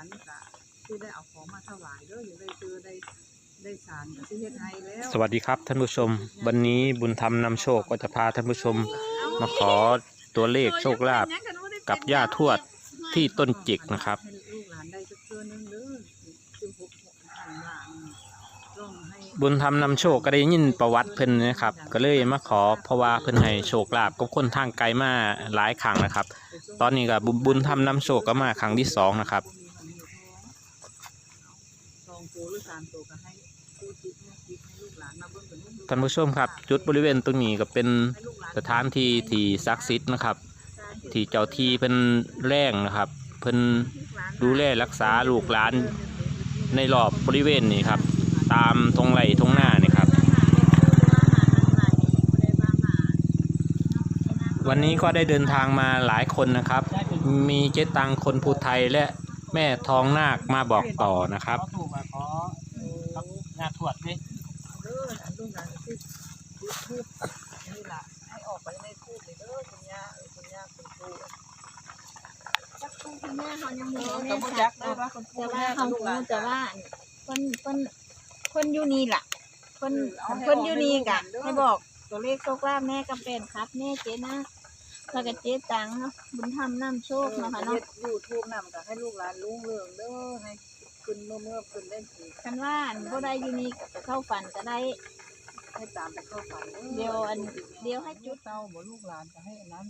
ฝันกะที่ได้เอาของมาถวายเด้ออยู่ได้เจอได้ได้สารกับที่เฮ็ดให้แล้วสวัสดีครับท่านผู้ชม วันนี้บุญธรรมนำโชคก็จะพาท่านผู้ชม มาขอตัวเลขโชคลาภกับย่าทวดที่ต้นจิกนะครับ ให้ลูกหลานได้สักเทื่อนึงเด้อคือหกหกพันว่าลองให้บุญธรรมนำโชคก็ได้ยินประวัติเพิ่นนะครับ ก็เลยมาขอเพราะว่าเพิ่นให้โชคลาภกับคนทางไกลมาหลายครั้งนะครับ ตอนนี้ก็บุบุญธรรมนำโชคก็มาครั้งที่สองนะครับสอง ตัวหรือสามตัวก็ให้ผู้จิตเนี่ยจิตให้ลูกหลานมาเบิ่งกันลูกท่านผู้ชมครับ จุดบริเวณตรงนี้ก็เป็นให้ลูกหลานสถานที่ที่ศักดิ์สิทธิ์นะครับ ที่เจ้าที่เพิ่นแรงนะครับ เพิ่น ดูแลรักษาลูกหลาน ในรอบบริเวณนี้ครับ ตามทงไร่ทงหน้านี่ครับ วันนี้ก็ได้เดินทางมาหลายคนนะครับ มีเจ๊ตังคนภูไทยและแม่ทองนาคมาบอกต่อนะครับ ขอถูกมาขอครับ งาถวดด้วยเด้อลูกหลานที่ที่ทูบนี่ล่ะให้ออกไปในทูบเลยเด้อคุณย่าเออคุณย่าคุณครูจักคุณคุณแม่เขายังมีเออแม่กับค่ะจักได้ว่าคุณครูแต่ว่าแม่เขาลูกหลานแต่ว่าคนคนคนอยู่นี่ล่ะ คนคนอยู่นี่กะให้บอกตัวเลขโชคลาภแม่กับเป็นครับแม่เจ๊นะแล้วก็เจ๊ตังเนาะบุญธรรมน้ำโชเอคอเนาะค่ะเฮ็เนาะดยูทูบนำก็ให้ลูกหลานรุ่งเรืองเด้อให้ ขึ้นเมื่อเมื่อขึ้นเล่นสีกันว่าบ่ได้อยู่นี่ก็เข้าฝันก็ได้ ให้ตามไปเข้าฝันเดี๋ยวอันเดี๋ยวให้จุด เต้าบ่ลูกหลานก็ให้อันนั้น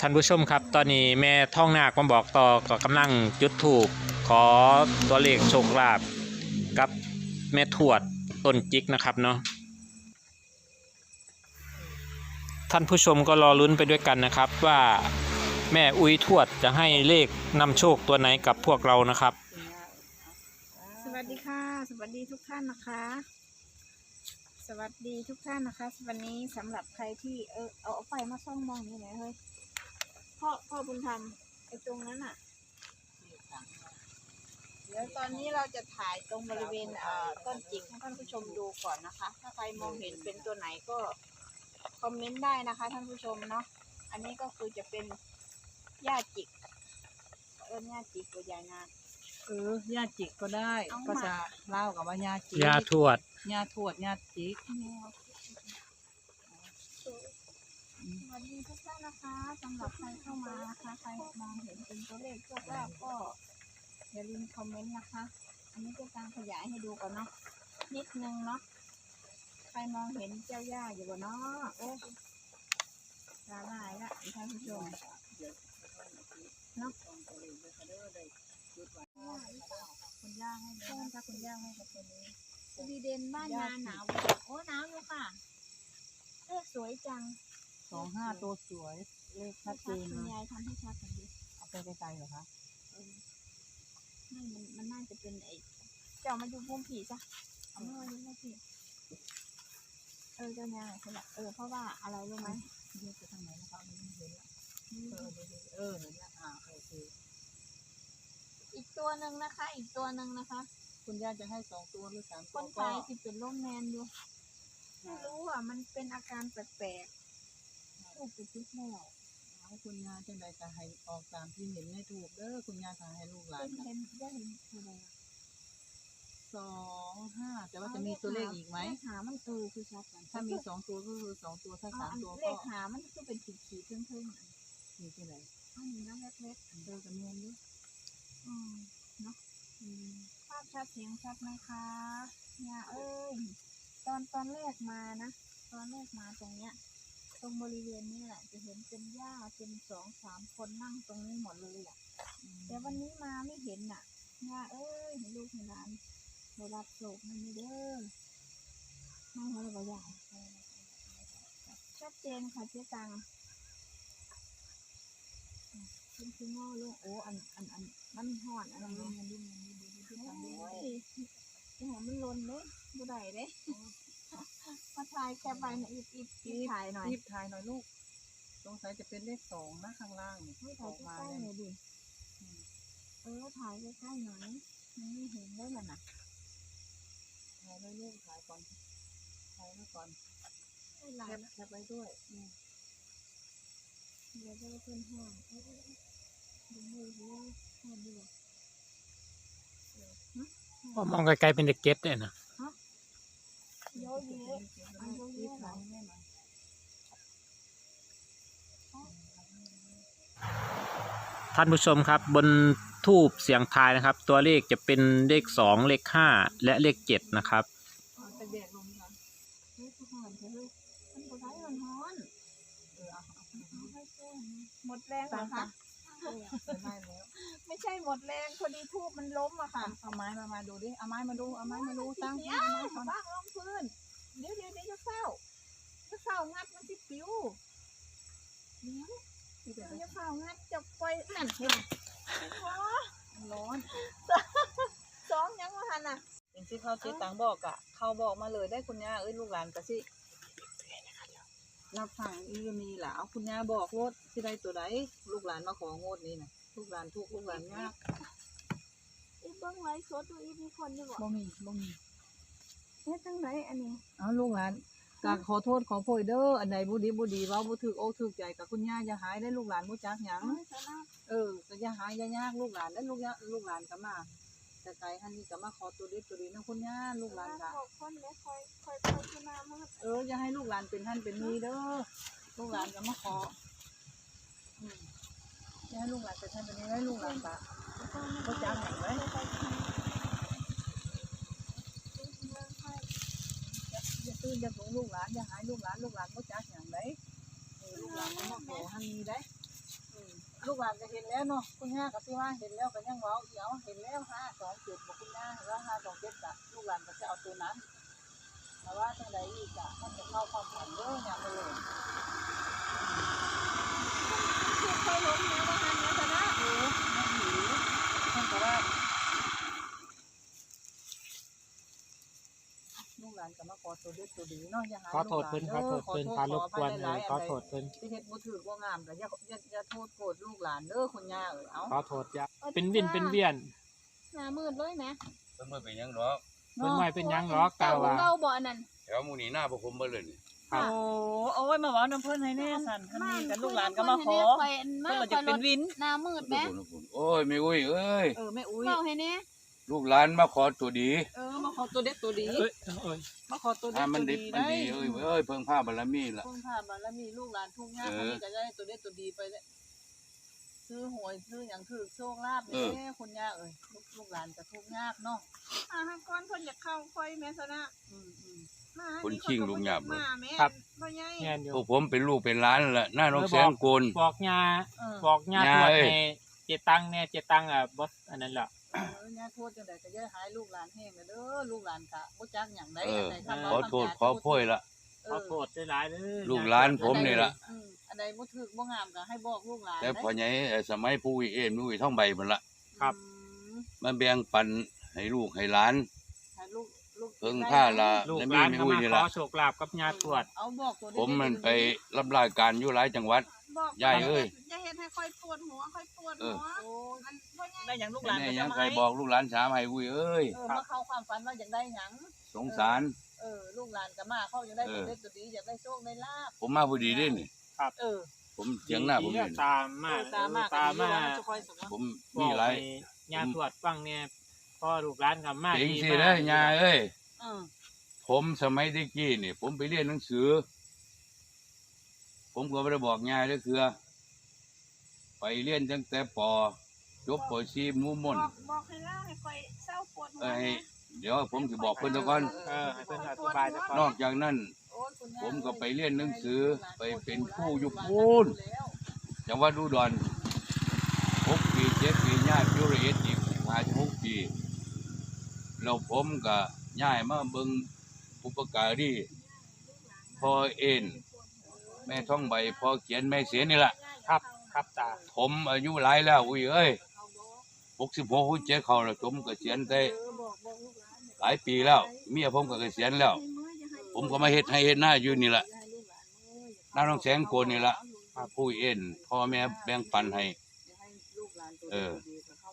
ท่านผู้ชมครับ ตอนนี้แม่ท่องนาคมาบอกต่อก็กำลังจุดถูกขอตัวเลขโชคลาภกับแม่ทวดต้นจิกนะครับเนาะท่านผู้ชมก็รอลุ้นไปด้วยกันนะครับว่า แม่อุ้ยทวดจะให้เลขนำโชคตัวไหนกับพวกเรานะครับ สวัสดีค่ะ สวัสดีทุกท่านนะคะ สวัสดีทุกท่านนะคะ วันนี้สำหรับใครที่เออเอาไฟมาส่องมองนี่หน่อยเฮ้ยพ่อพ่อบุญธรรมไอ้ตรงนั้นอะเดี๋ยวตอนนี้เราจะถ่ายตรงบริเวณเอ่อต้นจิกให้ท่านผู้ชมดูก่อนนะคะ ถ้าใครมองเห็นเป็นตัวไหนก็คอมเมนต์ได้นะคะท่านผู้ชมเนาะอันนี้ก็คือจะเป็น หญ้าจิกเอิ้นหญ้าจิกตัวยายนางเออย่าจิกก็ได้ เอามา ภาษาลาวกับว่าย่าจิกย่าทวดย่าทวดย่าจิกแมวสวัสดีทุกท่านนะคะสำหรับใครเข้ามานะคะใครมองเห็นเป็นตัวเลขโชคลาภก็อย่าลืมคอมเมนต์นะคะ อันนี้เป็นการขยายให้ดูก่อนเนาะนิดนึงเนาะใครมองเห็นเจ้าย่าอยู่บ่เนาะโอ้ตาลายละท่านผู้ชม เนาะคุณย่าให้เลยนะถ้าคุณย่าให้กับตัวนี้สวีเดนบ้านนาหนาวโอ้หนาวอยู่ค่ะเลขสวยจังสองห้าตัวสวย เลขชัดเจนคุณยายทำให้ชัดหน่อยดิเอาไปไกลๆเหรอคะไม่มันมันน่าจะเป็นไอ้เจ้ามาดูพุ่มผีซะเอามาดูพุ่มผีเออเจ้าเนี่ยใช่ละเออเพราะว่าอะไรรู้ไหมเยอะไปทางไหนนะคะไม่เห็นละ เออเออเดี๋ยวนี้อ่าโอเคอีกตัวหนึ่งนะคะ อีกตัวหนึ่งนะคะ คุณย่าจะให้สองตัวหรือสามคตัวนก็ตายสิเป็นโรคแมนอยู่ไม่รู้อะ มันเป็นอาการแปลกๆถูกไปทุกแนวเอาคุณย่าจังใดก็ให้ออกตามที่เห็นให้ถูกเด้อคุณย่าจะให้ลูกหลานเป็นนะเห็นได้เห็นอะไรอะสองห้าแต่ว่าจะมีตัวเลขอีกไหม เลขหามันตูคือชัดกันถ้ามีสองตัวก็คือสองตัวถ้าสามอันตัวเลก็ขหามันคือเป็นขีดขีดๆเพิ่มๆ มีที่ไหนอันนี้นะเล็กเจอกันเงินด้วยๆอืมเนาะอืมภาพชัดเสียงชัดไหมคะเนี่ยเอ้ยตอนตอนแรกมานะตอนแรกมาตรงเนี้ย ตรงบริเวณนี้แหละจะเห็นเป็นหญ้าเป็นสองสามคนนั่งตรงนี้หมดเลยอะแต่วันนี้มาไม่เห็นน่ะหญ้าเอ้ยให้ลูกให้หลานได้รับโศกมันนี่เด้อไม่ให้เราใหญ่ชัดเจนค่ะเจ๊ตัง เป็นคือง้อลูกโอ้อันอันอันมันห่อนอันนั้นมันดิ้นดิ้นดิ้นดิ้นดิ้นดิ้นโอ้ยหัวมันลนเลยบ่ได้เด้มาถ่ายแคปไปนะอีบอีบอีบถ่ายหน่อยรีบถ่ายหน่อยลูกสงสัยจะเป็นเลขสองนะข้างล่างนี่ไม่อถ่ายอกใกมาล้ๆหเนี่น่อยยดิเออถ่ายใกล้ๆหน่อยมันไม่เห็นได้หรอน่ะถ่ายไว้ลูกถ่ายก่อนถ่ายไว้ก่อนไม่หลาแคยปแคปไว้ด้วย เดี๋ยวจะเพื่นห้องเอ้ยดูมือหูเห็นดูพอมองไกลๆเป็นเด็กเก็ตเนี่ยนะเยอะแยะอันเยอะแยะหลายท่านผู้ชมครับบนทูบเสียงทายนะครับ ตัวเลขจะเป็นเลขสองเลขห้าและเลขเจ็ดนะครับ หารเฮ้ยมันบ่ได้มันฮ้อนเออเอาเอาเอาไม่ใช่หมดแรงเหรตาอมคะตามเออได้แล้วไม่ใช่หมดแรงพอดีทูบมันล้มอะค่ะเอาไม้มามาดูดิเอาไม้มาดูเอาไม้มาดูตั้ตั้งงเดี๋ยวเอาไม้ก่อนบ้างลงพื้นเดี๋ยวเดี๋ยวเดี๋ยวจะเศร้าจะเศร้างัดมันสิปิวเดี๋ยวที่เป็นจะเศร้างัดจะปล่อยนั่นเห็นโอ้ร้อนสองยังว่าหันอะอย่างที่เขาเจ๊ตังบอกอะเขาบอกมาเลยได้คุณย่าเอ้ยลูกหลานกะสิ รับฟังอีมีล่ะเอาคุณย่าบอกโลดที่ใดตัวใดลูกหลานมาของดนี้นะลูกหลานทุกข์ลูกหลานยากอีเบิ้งไลฟ์สดดูอีมีคนอยู่บ่บ่มีบ่มีเฮ็ดจังไหนอันนี้เอาลูกหลานกขอโทษขอโพยเด้ออันใดบ่ดีบ่ดีเว้าบ่ถูกอกถูกใจกับคุณย่าอย่าหายได้ลูกหลานบ่จักหยังไม่สาระเออก็อย่าหายอย่ายากลูกหลานได้ลูกยาลูกหลานก็มา แต่ไกลหันนี้ก็มาขอตัวเด็ดตัวดีนะคุณย่าลูกหลานก็บอกคนแล้วคอยคอยคอยขึ้นมามืดเอออย่าให้ลูกหลานเป็นท่านเป็นนี้เด้อลูกหลานก็มาขออย่าให้ลูกหลานเป็นท่านเป็นนี้ให้ลูกหลานก็บ่จักหยังเลยอย่าตื่นอย่าหลงลูกหลานอย่าหายลูกหลานลูกหลานบ่จักหยังเลยเออลูกหลานก็มาขอหันนี้ได้ ลูกหลานก็เห็นแล้วเนาะคุณย่าก็สิว่าเห็นแล้วก็ยังเว้าเดี๋ยวเห็นแล้วห้าสองเจ็ดบอกคุณย่าแล้วห้าสองเจ็ดกะลูกหลานก็จะเอาตัวนั้นแต่ว่าจังใดอีกอะมันจะเข้าความฝันเด้ออย่างไปเลยคือคยล้มแล้วว่าหันแล้วสาระเออนั่นหนีท่านก็ว่าลูก หลานก็มาขอตัวเด็ดตัวดีเนาะอย่าหาขอโทษเพิ่นขอโทษเพิ่นพารบกวนเลยขอโทษเพิ่นที่เฮ็ดบ่ถือบ่งามก็อย่าอย่าอย่าโทษโกรธลูกหลานเด้อคุณย่าเอ้ยเอ้าขอโทษจ้ะเป็นวินเป็นเวียนหน้ามืดเลยแหมเพิ่นบ่เป็นหยังดอกเพิ่นไม่เป็นหยังหรอกกล่าวว่าเล่าบ่อันนั้นแถวหมู่นี้หน้าพวกผมเบ่เลยนี่ครับโอ้โอ้ยมาเว้าน้ำเพิ่นให้แน่สั่นท่านนี้กับลูกหลานก็มาขอคอยมาเพิ่นคก็จะอยเป็นวินหน้ามืดแหมพุ่นพุ่นโอ้ยไม่อุ้ยเอ้ยเออแม่อุ้ยเล่าให้แน่ ลูกหลานมาขอตัวดีเออมาขอตัวเด็ดตัวดี เอ้ยเอ้ยมาขอตัวเด็อ่าดมัตันวดิดีบมันได้ดีเอ้ยเอ้ยเพิ่งพาบารมีล่ะพุ่งผ่าบารมีลูกหลานทุกยากเอคนอนี้ก็ได้ตัวเด็ดตัวดีไปเลยซื้อหวยซื้ออย่างคือโชคลาภเออเด้คุณย่าเอ้ยลูกลูกหลานก็ทุกข์ยากเนาะอ่าหากก่อนเพิ่นอยากเข้าคอยแม่ซะนะอืมอืมมาคนชิงลุงหยาบเลย มาแม่ครับพ่อใหญ่แม่นอยู่ พวกผมเป็นลูกเป็นหลานล่ะหน้าน้องแสงโกน บอกยาเออบอกยาย่าตรวจเอ้ยให้เจตังแน่เจตังอะบอสอันนั้นแหละ เออย่าโทษจังไดก็อย่าหายลูกหลานแห้งเลยเด้อลูกหลานกะบ่จักหยังได้เออ อันใดคำขอโทษขอโพยละเอขออโทษด้วยหลายเด้อลูกหลานผมนี่ล่ะ อืมอันใดบ่ถูกบ่งามก็ให้บอกลูกหลานแต่ได้พอใหญ่เอ่อสมัยผู้วิเอ็นผู้วิท่องใบมันละครับอืมมาแบ่งปันให้ลูกให้หลาน ให้ลูกลูกเพิ่งผ้าละ ลูกแล้วหมีลานไม่ก็อุ้ยมานี่ขอละโชคลาภกับยาตรวจเอาบอกตัวผมมันไปเด็ดรับรายการอยู่หลายจังหวัด บอกยายเอ้ย อย่าเฮ็ดให้คอยปวดหัวคอยปวดเอหัอวๆโอ้ยอันพ่อใหญ่ได้หยังลูกหลานแม่ก็ยังจะใครมาให้บอกลูกหลานสามให้อุ้ยเอ้ย เออมาเข้าความฝันว่าอยากได้หยังสงสาร เออลูกหลานก็มาเขาอยากได้เอตัวอเด็ดตัวดีอยากได้โชคได้ลาบผมมาพอดีเด้นี่ เออผมเถียงหน้าผมดีนี่ๆตามมาเออตามมาตามมาก็ดีแล้วจะคอยส่งมาผมบมีอกหลายให้ยาตรวจฟังเนี่ยพ่อลูกหลานกับมาเจ๋งดีสิมาเด้อยาเอ้ย เออผมสมัยตะกี้นี่ ผมไปเรียนหนังสือ ผมก็ไม่ได้บอกยายเลยคือ ไปเรียนตั้งแต่ปจบปซีหมูม่นบอกบอกให้เล่าให้คอยเศร้าปวดหัวเอ้ยนะเดี๋ยวผมจะบอกเพิ่นตะก่อน เออให้เพิ่นอธิบายซะก่อนนอกจากนั้นโอ้ยคุณย่าผมก็ไปเรียนหนังสือไปเป็นครูอยู่ลูกหลานพูนแล้วจังหวัดอุดรหกปีเจ็ดปีญาติยุรเอตอีกห้าหกปีแล้วผมก็ย้ายมาเบิ่งอุปการีพอเอ็นแม่ท่องใบพอเขียนแม่เสียนี่แหละครับครับตาผมอายุหลายแล้วอุ้ยเอ้ยหกสิบหกเจ็ดเขาแล้วผมก็เขียนได้หลายปีแล้ว เมียผมก็เกษียณแล้ว ผมก็มาเฮ็ดให้เฮ็ดหน้าอยู่นี่แหละหน้าน้องแสงโกนนี่แหละผู้เอ็นพ่อแม่แบ่งปันให้ เออ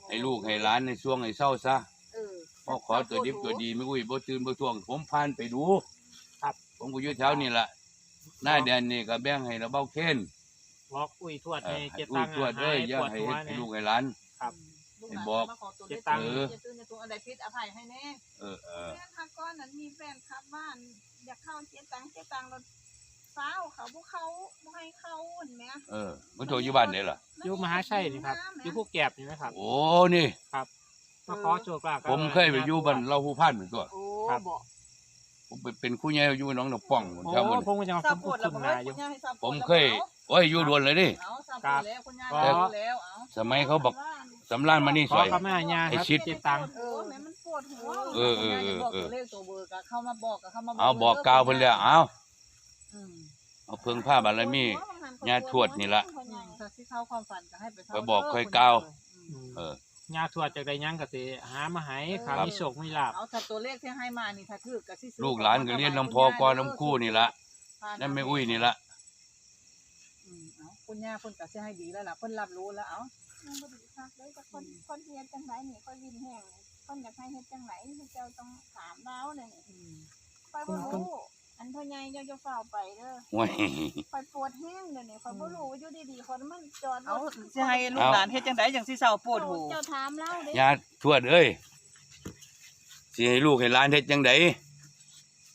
ให้ลูกให้หลานในช่วงให้เศร้าซะเออพ่อขอตัวดิบตัวดีไม่อุ้ยบ่ตื่นบ่ท่วง ผมผ่านไปดู ครับ ผมก็อยู่แถวนี่แหละ หน้าแดนนี่ก็แบ่งให้ระเบ้าเค้นบอกอุ้ยทวดเอให้อเจ็ดอุ้ตัยงค์ตรวจหาเอ้ยยอย่าปวดให้หัวเฮ็ดให้เนี่ยลูกให้หลาน ครับลูกหลานบอกมาขอตัวเจ็เล็ดกตังค์เออจะตื้นจะตัวอะไรพิษอภัยให้แน่เออเออแม่ค่ะก้อนนั้นมีแฟนคลับบ้าน อยากเข้าเจ๊ตังเจ๊ตังรถฟ้าวเขาพวกเขาบ่ให้เข้าเห็นไหมเออมันโตอยู่บ้านไหนล่ะอยู่มหาชัยนี่ครับอยู่ผู้แก็บนี่นะครับ โอ้นี่มาขอโชคลาภกับผมเคยไปอยู่บ้านเราผู้พานเหมือนตัวโอ้ครับบอก ผมไปเป็นคู่ใหญ่อยู่หน้องหนองป่องโอ้แถวมันผมก็ยังทราบคุ้ปวดแล้วนผมๆเลนายอยู่คุณย่าให้ทราบปวดผมแล้วเคยโอ้ยอยู่ด่วนเลยดิ เอาทราบปวดแล้วคุณย่าครับ รู้แล้วเอาสมัยเขาบอก สำรานมานี่ขซออยขมาญาไอ้ครับชิด เจ็ดตังค์ เออแม่มันปวดหัวเออเออเออบอกตัวเลขตัวเบอร์ก็เข้ามาบอกก็เข้ามาเอาบอกกล่าวเพิ่นแล้วเอาอืม เอาเพิ่งผ้าบารมี ญาติทวดนี่ล่ะ อืมถ้าที่เข้าความฝันก็ให้ไปเข้าไปบอกด้เคยกล่าว อืม เออ ญาทวดจากใดยังก็สิหามาให้ครับครับมีโชคมีลาภเอาถ้าตัวเลขที่ให้มานี่ถ้าถือก็สิซื้อลูกหลานก็เรียนน้ำพอกอน้ำคู่นี่ละผ่านั่นไม่อุ้ยนี่ละอืมเอาคุณย่าเพิ่นก็สิให้ดีแล้วล่ะเพิ่นรับรู้แล้วเอายังบ่ดีคักเลยแต่คนคนเฮ็ดจังไดนี่ค่อยวินแห้งคนอยากให้เฮ็ดจังไดเจ้าต้องถามเราเลยนี่อืมไปบ่รู้ อันพ่อใหญ่เจ้าจะเฝ้าไปเด้อโอ้ย คอยปวดแห้งเดี๋ยวนี้คอยบ่รู้ว่าอยู่ดีๆคนมันจอดรเอาถสิให้ลูกหลานเฮ็ดจังไดจังสิเศร้าปวดหูเจ้าถามเราเด้ญาติทวดเอ้ยสิให้ลูกให้หลานเฮ็ดจังได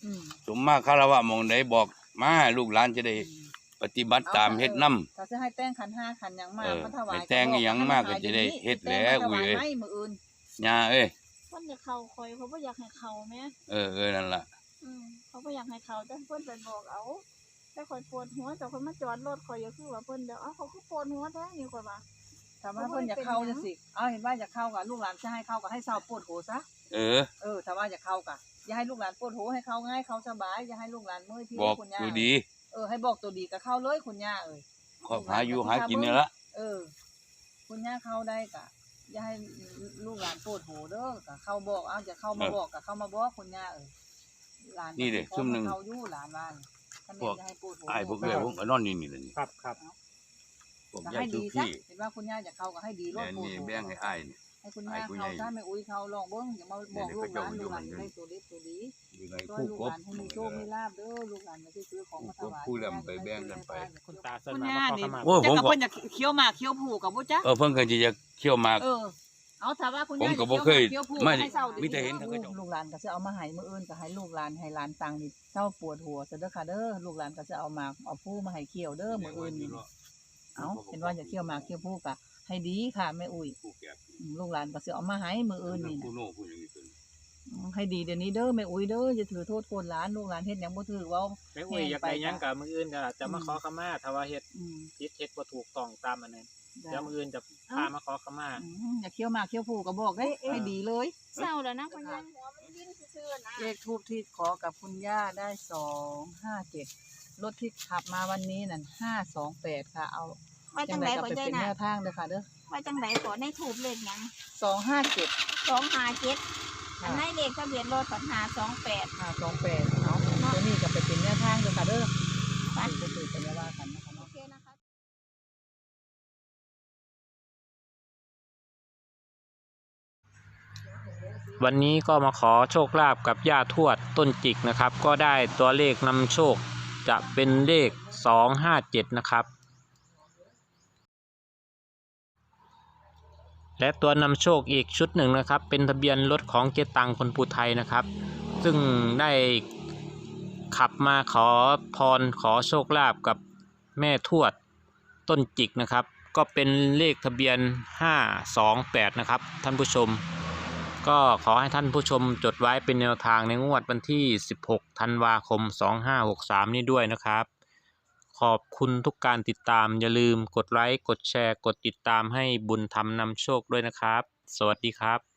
อืมสมมาคารวะหมองใดบอกมาลูกหลานจะได้ปฏิบัติตามเฮ็ดนำถ้าสิให้แต่งขันห้าขันหยังมาเออมาถวายให้แต่งอีหยังมาก็จะได้เฮ็ดแหละอุ้ยเอ้ย ให้มื้ออื่นญาเอ้ยคนจะเข้าคอยเขาบ่อยากให้เข้าแม่เออเออนั่นล่ะอืม เขาบ่อยากให้เข้าแต่เพิ่นไปบอกเอาแต่คอยปวดหัวแต่คนมาจอดรถคอยก็คือว่าเพิ่นเดี๋ยวเอ้าเขาคือปวดหัวแท้นี่คอยว่าถ้าว่าเพิ่นอยากเข้าจังสิเอาเห็นว่าอยากเข้ากับลูกหลานจะให้เข้าก็ให้เศร้าปวดหูซะเออ เออถ้าว่าอยากเข้าก็อย่าให้ลูกหลานปวดหูให้เข้าง่ายเข้าสบายอย่าให้ลูกหลานเมื่อยที่บอกคุณย่าดูดี เออให้บอกตัวดีก็เข้าเลยคุณย่าเอ้ยขอหาอยู่หากินนี่ละเออ คุณย่าเข้าได้กะอย่าให้ลูกหลานปวดหูเด้อกะเข้าบอกเอาจะเข้ามาบอกกะเข้ามาบอกคุณย่าเอ้ย หลานนี่เด้ซุ่มหนึ่ง เข้าอยู่หลานบ้านถ้าแม่จะให้ปวดหูอ้ายพวกเอ้ยผมก็นอนนี่นี่แหละนี่ครับครับผมก็ยายให้ทุดีกซะพี่เห็นว่าคุณย่าอยากเข้าก็ให้ดีรแม่ถปวดนี่หูแบ่งให้อ้ายนี่ ให้คุณย่าให้คุณเข้าย่าถ้าไม่อุ้ยเข้าลองเบิ้งอย่ามาบอกลูกหลานลูกหลานจะได้ตัวเล็กตัวดียังไงช่วยคู่ลูกกหบ ลานให้มีโชคมีลาบเด้อลูกหลานจะได้ซื้อของมาถวายผู้ลำไปแบ่งกันไป คุณตาเสินคุณมาย่ามาขอนี่ขมา โอ้ผมจักก็กับเพิ่นอยากเคี้ยวหมากเคี้ยวผูกับบ่จ๊ะเออเพิ่นก็สิจะเคี่ยวหมากเออ เอาถ้าว่าคุณผมย่าก็บ่เคยเคี้ยวผูไม่ ให้เศร้ามีแต่เห็นทางกระจก ลูกหลานก็จะเอามาให้มื้ออื่นก็ให้ลูกหลานให้หลานตังนี่เจ้าปวดหัวซะเด้อค่ะเด้อลูกหลานก็จะเอาหมากเอาผู้มาให้เคี้ยวเด้อมื้ออื่นนี่เอาเห็นว่าอยากเคี้ยวหมากเคี้ยวผู้ก็ให้ดีค่ะแม่อุ้ยผู้แก่อืมลูกหลานก็สิเอามาให้มื้ออื่นนี่ผู้นะโน่ผู้อย่างนี้เพิ่นอืมให้ดีเดี๋ยวนี้เด้อแม่อุ้ยเด้ออย่าถือโทษโกนหลานลูกหลานเฮ็ดหยังบ่ถูกเว้าไม่อุ้ยอยากได้หยังกับมืออื่นก็จะมาขอขมาถ้าว่าเฮ็ดอืม ผิดเฮ็ดบ่ถูกต้องตามอันนั้นจ้ะ เดี๋ยวมืออื่นจะพามาขอขมาอืมอย่าเคี้ยวหมากเคี้ยวผู้ก็บอกได้ให้ดีเลยเศร้าแล้วนะพ่อใหญ่หัวมันดิ้นซื่อๆนะเลขทูบที่ขอกับคุณย่าได้สองห้าเจ็ดรถที่ขับมาวันนี้นั่นห้าสองแปดค่ะ เอาว่าจังไดไดก็พ่อไปใหญ่เป็นน่ะแนวทางเด้อค่ะเด้อว่าจังไดขอในถูกเลขหยังสองห้าเจ็ด257อันในเลขทะเบียนรถปัญหา28ห้าสองแปดเอาตัวนี้ก็ไปเป็นแนวทางเด้อค่ะเด้อไปไปตื่นไปแล้วว่ากันนะคะ โอ เนาะ เคนะคะ วันนี้ก็มาขอโชคลาภกับย่าทวดต้นจิกนะครับ ก็ได้ตัวเลขนำโชคจะเป็นเลข 257 นะครับ และตัวนำโชคอีกชุดหนึ่งนะครับ เป็นทะเบียนรถของเจตังคนภูไทยนะครับ ซึ่งได้ขับมาขอพรขอโชคลาภกับแม่ทวดต้นจิกนะครับ ก็เป็นเลขทะเบียน 528 นะครับ ท่านผู้ชม ก็ขอให้ท่านผู้ชมจดไว้เป็นแนวทางในงวดวันที่ 16 ธันวาคม 2563 นี้ด้วยนะครับ ขอบคุณทุกการติดตามอย่าลืมกดไลค์ กดแชร์ กดติดตามให้บุญธรรมนำโชคด้วยนะครับ สวัสดีครับ